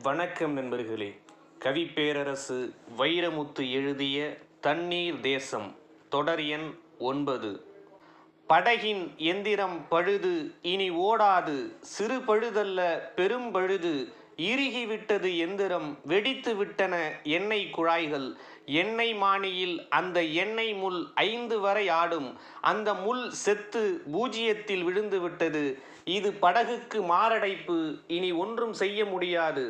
வணக்கம் நண்பர்களே. கவி பேரரசு வைரமுத்து எழுதிய தண்ணீர் தேசம் தொடர் எண் ஒன்பது. படகின் எந்திரம் பழுது இனி ஓடாது சிறு பழுதல்ல பெரும் பழுது இறுகிவிட்டது எந்திரம் வெடித்து விட்டன எண்ணெய் குழாய்கள். எண்ணெய் மானியில் அந்த எண்ணெய் முள் ஐந்து வரை ஆடும். அந்த முள் செத்து பூஜ்ஜியத்தில் விழுந்து விட்டது இது படகுக்கு மாரடைப்பு. இனி ஒன்றும் செய்ய முடியாது.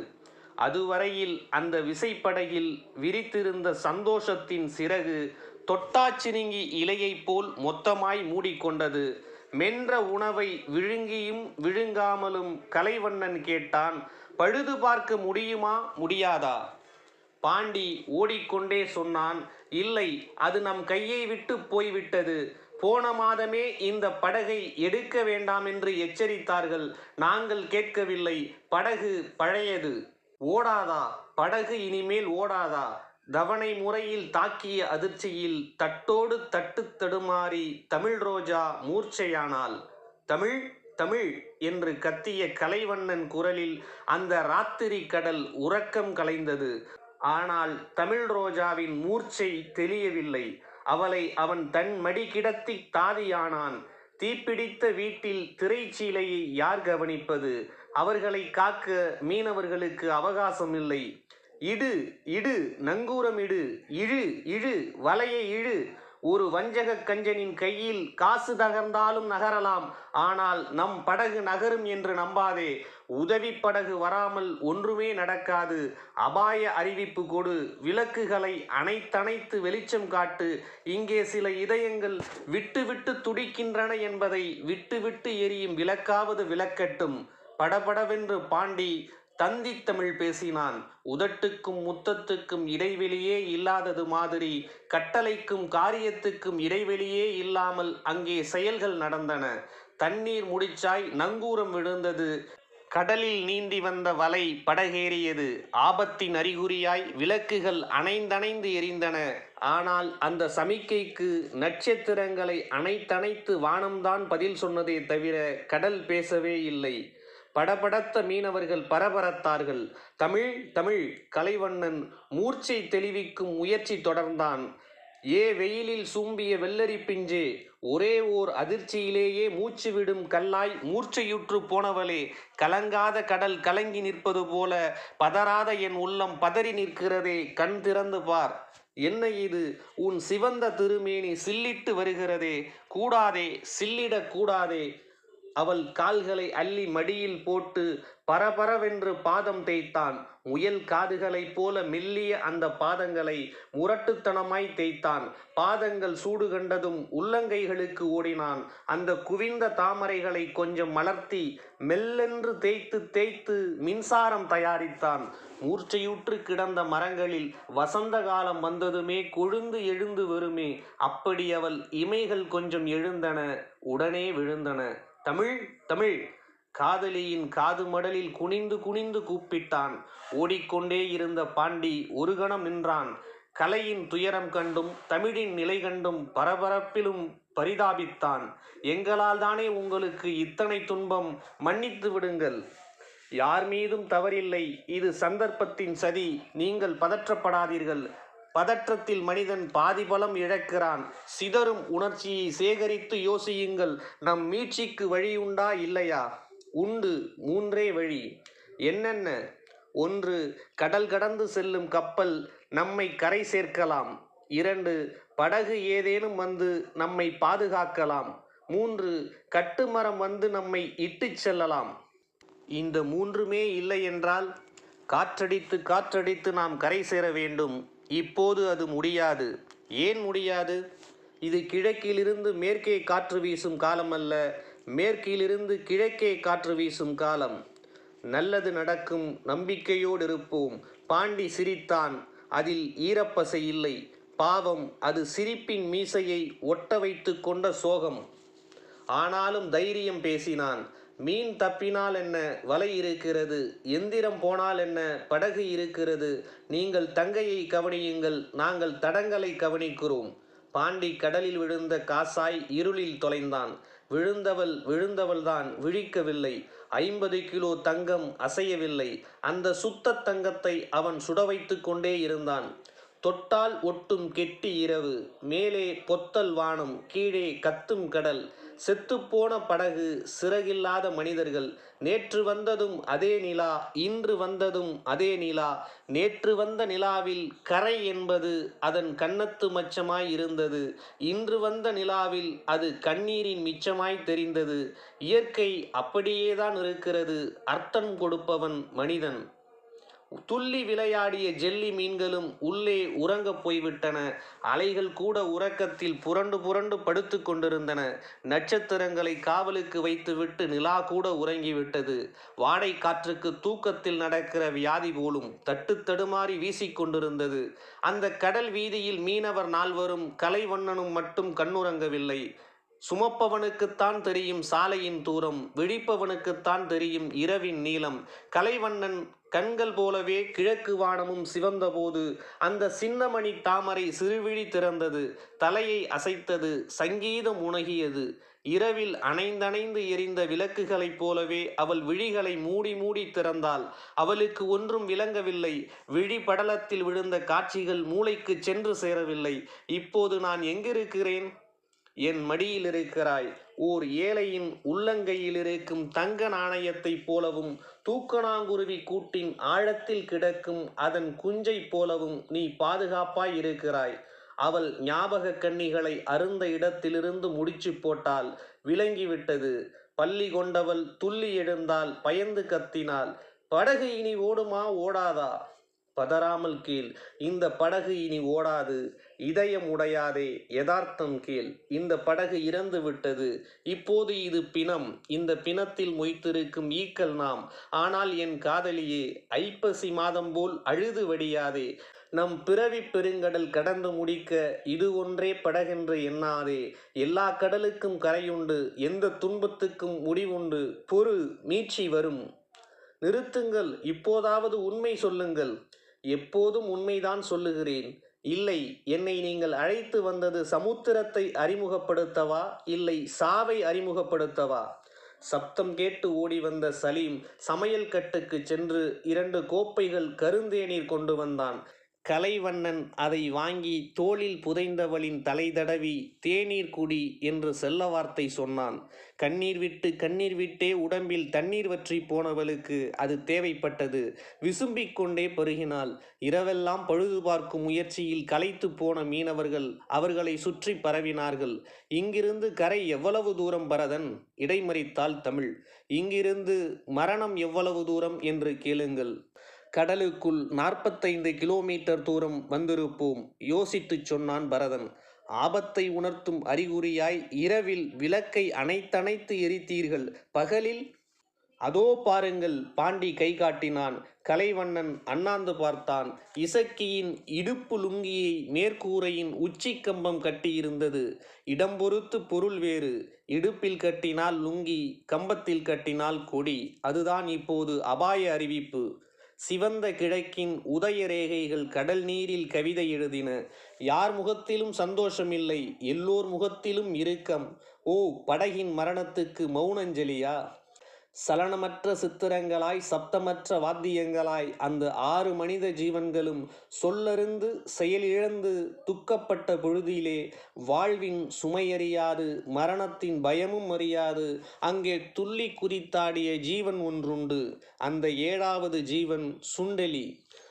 அதுவரையில் அந்த விசைப்படகில் விரித்திருந்த சந்தோஷத்தின் சிறகு தொட்டாச்சினுங்கி இலையைப் போல் மொத்தமாய் மூடிக்கொண்டது. மென்ற உணவை விழுங்கியும் விழுங்காமலும் கலைவண்ணன் கேட்டான் பழுது பார்க்க முடியுமா முடியாதா? பாண்டி ஓடிக்கொண்டே சொன்னான் இல்லை அது நம் கையை விட்டு போய்விட்டது. போன மாதமே இந்த படகை எடுக்க வேண்டாம் என்று எச்சரித்தார்கள். நாங்கள் கேட்கவில்லை. படகு பழையது. ஓடாதா? படகு இனிமேல் ஓடாதா? தவணை முறையில் தாக்கிய அதிர்ச்சியில் தட்டோடு தட்டு தடுமாறி தமிழ் ரோஜா மூர்ச்சையானாள் தமிழ்? தமிழ் என்று கத்திய கலைவண்ணன் குரலில் அந்த ராத்திரி கடல் உறக்கம் கலைந்தது. ஆனால் தமிழ் ரோஜாவின் மூர்ச்சை தெளியவில்லை. அவளை அவன் தன் மடி கிடத்தி தாதியானான். தீப்பிடித்த வீட்டில் திரைச்சீலையை யார் கவனிப்பது? அவர்களை காக்க மீனவர்களுக்கு அவகாசம் இல்லை. இடு இடு நங்கூரம் இடு இழு இழு வலையை இழு ஒரு வஞ்சக கஞ்சனின் கையில் காசு தகர்ந்தாலும் நகரலாம். ஆனால் நம் படகு நகரும் என்று நம்பாதே. உதவி படகு வராமல் ஒன்றுமே நடக்காது. அபாய அறிவிப்பு கொடு. விளக்குகளை அனைத்தனைத்து வெளிச்சம் காட்டு. இங்கே சில இதயங்கள் விட்டு விட்டு துடிக்கின்றன என்பதை விட்டு விட்டு எரியும் விளக்காவது விளக்கட்டும். படபடவென்று பாண்டி தந்தி தமிழ் பேசினான். உதட்டுக்கும் முத்தத்துக்கும் இடைவெளியே இல்லாதது மாதிரி கட்டளைக்கும் காரியத்துக்கும் இடைவெளியே இல்லாமல் அங்கே செயல்கள் நடந்தன. தண்ணீர் முடிச்சாய் நங்கூரம் விழுந்தது. கடலில் நீந்தி வந்த வலை படகேறியது. ஆபத்தின் அறிகுறியாய் விளக்குகள் அணைந்தணைந்து எரிந்தன. ஆனால் அந்த சமிக்கைக்கு நட்சத்திரங்களை அணைத்தணைத்து வானம்தான் பதில் சொன்னதே தவிர கடல் பேசவே இல்லை. படபடத்த மீனவர்கள் பரபரத்தார்கள். தமிழ் தமிழ் கலைவண்ணன் மூர்ச்சை தெளிவிக்கும் முயற்சி தொடர்ந்தான். ஏ வெயிலில் சூம்பிய வெள்ளரி பிஞ்சு ஒரே ஓர் அதிர்ச்சியிலேயே மூச்சு விடும் கல்லாய் மூர்ச்சையுற்று போனவளே கலங்காத கடல் கலங்கி நிற்பது போல பதறாத என் உள்ளம் பதறி நிற்கிறதே கண் திறந்து பார். என்ன இது? உன் சிவந்த திருமேனி சில்லிட்டு வருகிறதே கூடாதே சில்லிடக் கூடாதே. அவள் கால்களை அள்ளி மடியில் போட்டு பரபரவென்று பாதம் தேய்த்தான். முயல் காதுகளைப் போல மெல்லிய அந்த பாதங்களை முரட்டுத்தனமாய் தேய்த்தான். பாதங்கள் சூடு கண்டதும் உள்ளங்கைகளுக்கு ஓடினான். அந்த குவிந்த தாமரைகளை கொஞ்சம் மலர்த்தி மெல்லென்று தேய்த்து தேய்த்து மின்சாரம் தயாரித்தான். மூர்ச்சையுற்று கிடந்த மரங்களில் வசந்த காலம் வந்ததுமே கொழுந்து எழுந்து வருமே. அப்படி அவள் இமைகள் கொஞ்சம் எழுந்தன உடனே விழுந்தன. தமிழ் தமிழ். காதலியின் காது மடலில் குனிந்து குனிந்து கூப்பிட்டான். ஓடிக்கொண்டே இருந்த பாண்டி ஒரு கணம் நின்றான். கலையின் துயரம் கண்டும் தமிழின் நிலை கண்டும் பரபரப்பிலும் பரிதாபித்தான். எங்களால் தானே உங்களுக்கு இத்தனை துன்பம்? மன்னித்து விடுங்கள். யார் மீதும் தவறில்லை. இது சந்தர்ப்பத்தின் சதி. நீங்கள் பதற்றப்படாதீர்கள். பதற்றத்தில் மனிதன் பாதி பலம் இழக்கிறான். சிதறும் உணர்ச்சியை சேகரித்து யோசியுங்கள் நம் மீட்சிக்கு வழி உண்டா இல்லையா? உண்டு மூன்றே வழி. என்னென்ன? ஒன்று கடல் கடந்து செல்லும் கப்பல் நம்மை கரை சேர்க்கலாம். இரண்டு படகு ஏதேனும் வந்து நம்மை பாதுகாக்கலாம். மூன்று கட்டுமரம் வந்து நம்மை இட்டுச் செல்லலாம். இந்த மூன்றுமே இல்லை என்றால் காற்றடித்து காற்றடித்து நாம் கரை சேர வேண்டும். இப்போது அது முடியாது. ஏன் முடியாது? இது கிழக்கிலிருந்து மேற்கே காற்று வீசும் காலம் அல்ல. மேற்கிலிருந்து கிழக்கே காற்று வீசும் காலம். நல்லது நடக்கும் நம்பிக்கையோடு இருப்போம். பாண்டி சிரித்தான் அதில் ஈரப்பசை இல்லை. பாவம் அது சிரிப்பின் மீசையை ஒட்ட வைத்து கொண்ட சோகம். ஆனாலும் தைரியம் பேசினான். மீன் தப்பினால் என்ன வலை இருக்கிறது? எந்திரம் போனால் என்ன படகு இருக்கிறது? நீங்கள் தங்கையை கவனியுங்கள் நாங்கள் தடங்களை கவனிக்கிறோம். பாண்டி கடலில் விழுந்த காசாய் இருளில் தொலைந்தான். விழுந்தவள் விழுந்தவள்தான் விழிக்கவில்லை. ஐம்பது கிலோ தங்கம் அசையவில்லை. அந்த சுத்த தங்கத்தை அவன் சுட வைத்து கொண்டே இருந்தான். தொட்டால் ஒட்டும் கெட்டி இரவு. மேலே பொத்தல் வானம் கீழே கத்தும் கடல். செத்துப்போன படகு சிறகில்லாத மனிதர்கள். நேற்று வந்ததும் அதே நிலா இன்று வந்ததும் அதே நிலா. நேற்று வந்த நிலாவில் கரை என்பது அதன் கன்னத்து மச்சமாய் இருந்தது. இன்று வந்த நிலாவில் அது கண்ணீரின் மிச்சமாய் தெரிந்தது. இயற்கை அப்படியேதான் இருக்கிறது. அர்த்தம் கொடுப்பவன் மனிதன். துள்ளி விளையாடிய ஜெல்லி மீன்களும் உள்ளே உறங்கப் போய்விட்டன. அலைகள் கூட உறக்கத்தில் புரண்டு புரண்டு படுத்து கொண்டிருந்தன. நட்சத்திரங்களை காவலுக்கு வைத்துவிட்டு நிலா கூட உறங்கிவிட்டது. வாடை காற்றுக்கு தூக்கத்தில் நடக்கிற வியாதி போலும் தட்டு தடுமாறி வீசிக்கொண்டிருந்தது அந்த கடல் வீதியில் மீனவர் நால்வரும் கலைவண்ணனும் மட்டும் கண்ணுறங்கவில்லை. சுமப்பவனுக்குத்தான் தெரியும் சாலையின் தூரம் விழிப்பவனுக்குத்தான் தெரியும் இரவின் நீளம். கலைவண்ணன் கண்கள் போலவே கிழக்கு வானமும் சிவந்தபோது அந்த சின்னமணி தாமரை சிறுவிழி திறந்தது தலையை அசைத்தது சங்கீதம் உணகியது. இரவில் அணைந்தணைந்து எரிந்த விளக்குகளைப் போலவே அவள் விழிகளை மூடி மூடி திறந்தாள். அவளுக்கு ஒன்றும் விளங்கவில்லை. விழி படலத்தில் விழுந்த காட்சிகள் மூளைக்கு சென்று சேரவில்லை. இப்போது நான் எங்கிருக்கிறேன்? என் மடியில் இருக்கிறாய் ஓர் ஏழையின் உள்ளங்கையில் இருக்கும் தங்க நாணயத்தைப் போலவும் தூக்கணாங்குருவி கூட்டின் ஆழத்தில் கிடக்கும் அதன் குஞ்சைப் போலவும் நீ பாதுகாப்பாய் இருக்கிறாய். அவள் ஞாபக கண்ணிகளை அருந்த இடத்திலிருந்து முடிச்சு போட்டால் விளங்கிவிட்டது. பள்ளி கொண்டவள் துள்ளி எழுந்தால் பயந்து கத்தினாள். படகு இனி ஓடுமா? ஓடாதா? பதறாமல் கீழ். இந்த படகு இனி ஓடாது. இதயம் உடையாதே. யதார்த்தம் கீழ். இந்த படகு இறந்து விட்டது. இப்போது இது பிணம். இந்த பிணத்தில் மொய்த்திருக்கும் ஈக்கள் நாம். ஆனால் என் காதலியே ஐப்பசி மாதம் போல் அழுது வடியாதே. நம் பிறவி பெருங்கடல் கடந்து முடிக்க இது ஒன்றே படகென்று எண்ணாதே. எல்லா கடலுக்கும் கரையுண்டு. எந்த துன்பத்துக்கும் முடிவுண்டு. பொறு மீட்சி வரும். நிறுத்துங்கள். இப்போதாவது உண்மை சொல்லுங்கள். எப்போதும் உண்மைதான் சொல்லுகிறேன். இல்லை என்னை நீங்கள் அழைத்து வந்தது சமுத்திரத்தை அறிமுகப்படுத்தவா? இல்லை சாவை அறிமுகப்படுத்தவா? சப்தம் கேட்டு ஓடி வந்த சலீம் சமையல் கட்டுக்கு சென்று இரண்டு கோப்பைகள் கருந்தேநீர் கொண்டு வந்தான். கலைவண்ணன் அதை வாங்கி தோளில் புதைந்தவளின் தலை தடவி தேநீர் குடி என்று செல்ல வார்த்தை சொன்னான். கண்ணீர் விட்டு கண்ணீர் விட்டே உடம்பில் தண்ணீர் வற்றி போனவளுக்கு அது தேவைப்பட்டது. விசும்பிக் கொண்டே பருகினாள். இரவெல்லாம் பழுது பார்க்கும் முயற்சியில் களைத்து போன மீனவர்கள் அவர்களை சுற்றி பரவினார்கள். இங்கிருந்து கரை எவ்வளவு தூரம் பரதன்? இடைமறித்தாள் தமிழ். இங்கிருந்து மரணம் எவ்வளவு தூரம் என்று கேளுங்கள். கடலுக்குள் நாற்பத்தைந்து கிலோமீட்டர் தூரம் வந்திருப்போம் யோசித்துச் சொன்னான் பரதன். ஆபத்தை உணர்த்தும் அறிகுறியாய் இரவில் விளக்கை அணைத்தணைத்து எரித்தீர்கள். பகலில்? அதோ பாருங்கள் பாண்டி கை காட்டினான். கலைவண்ணன் அண்ணாந்து பார்த்தான். இசக்கியின் இடுப்பு லுங்கியை மேற்கூரையின் உச்சி கம்பம் கட்டியிருந்தது. இடம் பொறுத்து பொருள் வேறு. இடுப்பில் கட்டினால் லுங்கி கம்பத்தில் கட்டினால் கொடி. அதுதான் இப்போது அபாய அறிவிப்பு. சிவந்த கிழக்கின் உதய ரேகைகள் கடல் நீரில் கவிதை எழுதின. யார் முகத்திலும் சந்தோஷமில்லை எல்லோர் முகத்திலும் இறுக்கம் ஓ படகின் மரணத்துக்கு மௌனஞ்சலியா? சலனமற்ற சித்திரங்களாய் சப்தமற்ற வாத்தியங்களாய் அந்த ஆறு மனித ஜீவன்களும் சொல்லறிந்து செயலிழந்து துக்கப்பட்ட பொழுதிலே வாழ்வின் சுமையறியாது மரணத்தின் பயமும் அறியாது அங்கே துள்ளி குறித்தாடிய ஜீவன் ஒன்றுண்டு. அந்த ஏழாவது ஜீவன் சுண்டெலி.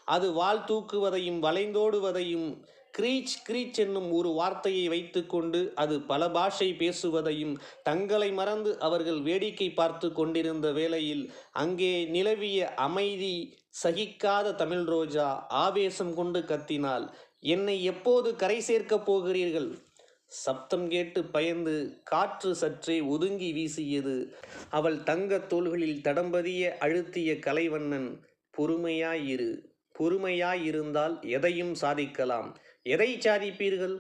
அது வாழ் தூக்குவதையும் வளைந்தோடுவதையும் கிரீச் கிரீச் என்னும் ஒரு வார்த்தையை வைத்துக்கொண்டு அது பல பாஷை பேசுவதையும் தங்களை மறந்து அவர்கள் வேடிக்கை பார்த்து கொண்டிருந்த வேளையில் அங்கே நிலவிய அமைதி சகிக்காத தமிழ் ரோஜா ஆவேசம் கொண்டு கத்தினாள். என்னை எப்போது கரை சேர்க்கப் போகிறீர்கள்? சப்தம் கேட்டு பயந்து காற்று சற்றே ஒதுங்கி வீசியது. அவள் தங்கத் தோள்களில் தடம்பதிய அழுத்திய கலைவண்ணன் பொறுமையாயிரு பொறுமையாயிருந்தால் எதையும் சாதிக்கலாம். எதை சாதிப்பீர்கள்?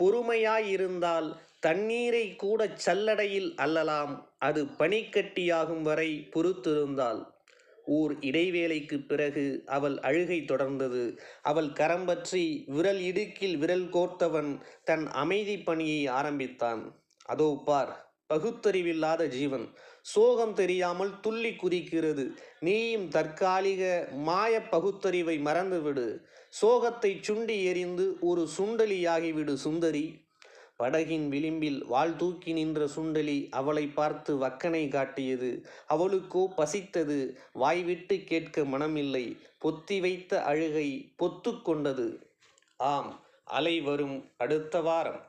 பொறுமையாயிருந்தால் தண்ணீரை கூட சல்லடையில் அல்லலாம். அது பனிக்கட்டியாகும் வரை பொறுத்திருந்தாள். ஓர் இடைவேளைக்குப் பிறகு அவள் அழுகை தொடர்ந்தது. அவள் கரம்பற்றி விரல் இடுக்கில் விரல் கோர்த்தவன் தன் அமைதி பணியை ஆரம்பித்தான். அதோ பார் பகுத்தறிவில்லாத ஜீவன். சோகம் தெரியாமல் துள்ளி குதிக்கிறது. நீயும் தற்காலிக மாய பகுத்தறிவை மறந்துவிடு. சோகத்தை சுண்டி எறிந்து ஒரு சுண்டலியாகிவிடு சுந்தரி. படகின் விளிம்பில் வாள் தூக்கி நின்ற சுண்டலி அவளை பார்த்து வக்கனை காட்டியது. அவளுக்கோ பசித்தது. வாய்விட்டு கேட்க மனமில்லை. பொத்தி வைத்த அழுகை பொத்து கொண்டது. ஆம் அலை வரும் அடுத்த வாரம்.